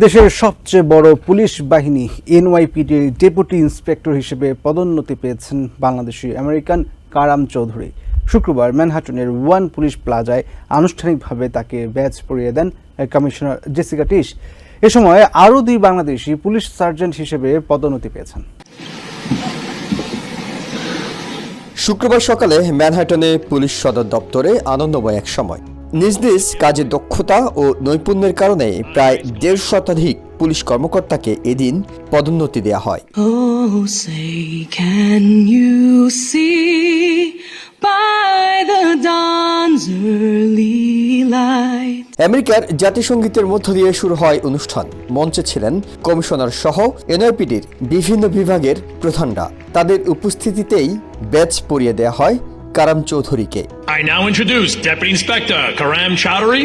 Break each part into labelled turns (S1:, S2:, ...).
S1: দেশের সবচেয়ে বড় পুলিশ বাহিনী এনওয়াইপিডির ডেপুটি ইন্সপেক্টর হিসেবে পদোন্নতি পেয়েছেন বাংলাদেশি আমেরিকান কারাম চৌধুরী। শুক্রবার ম্যানহাটনের ওয়ান পুলিশ প্লাজায় আনুষ্ঠানিকভাবে তাকে ব্যাচ পরিয়ে দেন কমিশনার জেসিকা টিস এ সময় আরও দুই বাংলাদেশি পুলিশ সার্জেন্ট হিসেবে পদোন্নতি পেয়েছেন।
S2: শুক্রবার সকালে ম্যানহাটনে পুলিশ সদর দপ্তরে আনন্দময় এক সময় নিজ নিজ কাজের দক্ষতা ও নৈপুণ্যের কারণে প্রায় দেড় শতাধিক পুলিশ কর্মকর্তাকে এদিন পদোন্নতি দেওয়া হয়।
S3: Oh?
S2: আমেরিকার জাতিসংগীতের মধ্য দিয়ে শুরু হয় অনুষ্ঠান। মঞ্চে ছিলেন কমিশনার সহ এনআরপিডির বিভিন্ন বিভাগের প্রধানরা। তাদের উপস্থিতিতেই ব্যাচ পরিয়ে দেওয়া হয় কারাম চৌধুরীকে।
S4: I now introduce Deputy Inspector Karam Chowdhury.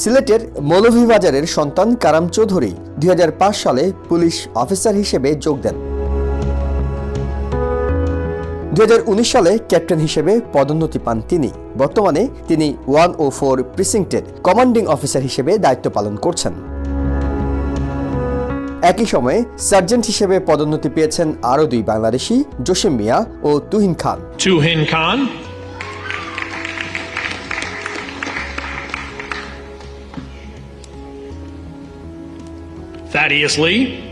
S2: সিলেটের মৌলভীবাজারের সন্তান কারাম চৌধুরী দুই হাজার পাঁচ সালে পুলিশ অফিসার হিসেবে যোগ দেন। দুই হাজার উনিশ সালে ক্যাপ্টেন হিসেবে পদোন্নতি পান তিনি। বর্তমানে তিনি ওয়ান ও ফোর প্রিসিংটের কমান্ডিং অফিসার হিসেবে দায়িত্ব পালন করছেন। একই সময়ে সার্জেন্ট হিসেবে পদোন্নতি পেয়েছেন আরও দুই বাংলাদেশি, জসিম মিয়া ও তুহিন খান
S4: তুহিন খান Thaddeus Lee.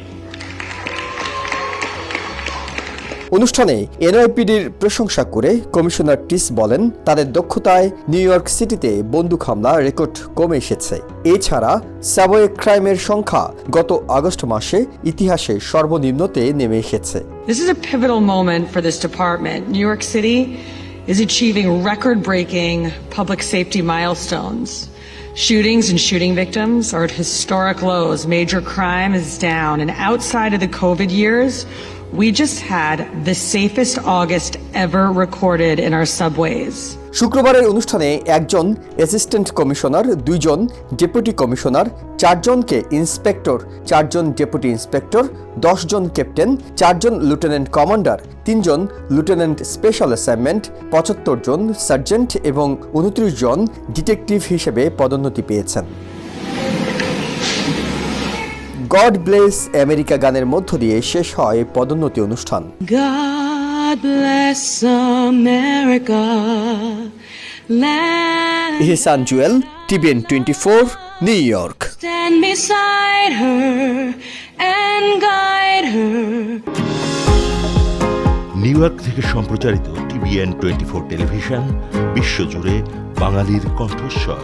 S2: অনুষ্ঠানে এনআইপিডির প্রশংসা করে কমিশনার টিস বলেন তাদের দক্ষতায় নিউ ইয়র্ক সিটিতে বন্দুক হামলা রেকর্ড কমে এসেছে এছাড়া সাবওয়ে ক্রাইমের সংখ্যা গত আগস্ট মাসে ইতিহাসে সর্বনিম্নতে নেমে এসেছে
S3: This is a pivotal moment for this department. New York City is achieving record breaking public safety milestones. Shootings and shooting victims are at historic lows. Major crime is down. And outside of the COVID years, we just had the safest August ever recorded in our subways.
S2: শুক্রবারের অনুষ্ঠানে একজন assistant commissioner দুইজন deputy commissioner চারজনকে inspector চারজন deputy inspector দশজন captain চারজন lieutenant commander তিনজন লিeutenant special assignment পঁচাত্তর জন সার্জেন্ট এবং উনত্রিশ জন ডিটেকটিভ হিসেবে পদোন্নতি পেয়েছেন গড ব্লেস আমেরিকা গানের মধ্য দিয়ে শেষ হয় পদোন্নতি অনুষ্ঠান
S3: God bless America. Land
S2: Ihsan Jewel TVN twenty four New York
S3: stand beside her and guide her.
S5: New York থেকে সম্প্রচারিত টিভিএন টোয়েন্টি ফোর টেলিভিশন বিশ্বজুড়ে বাঙালির কণ্ঠস্বর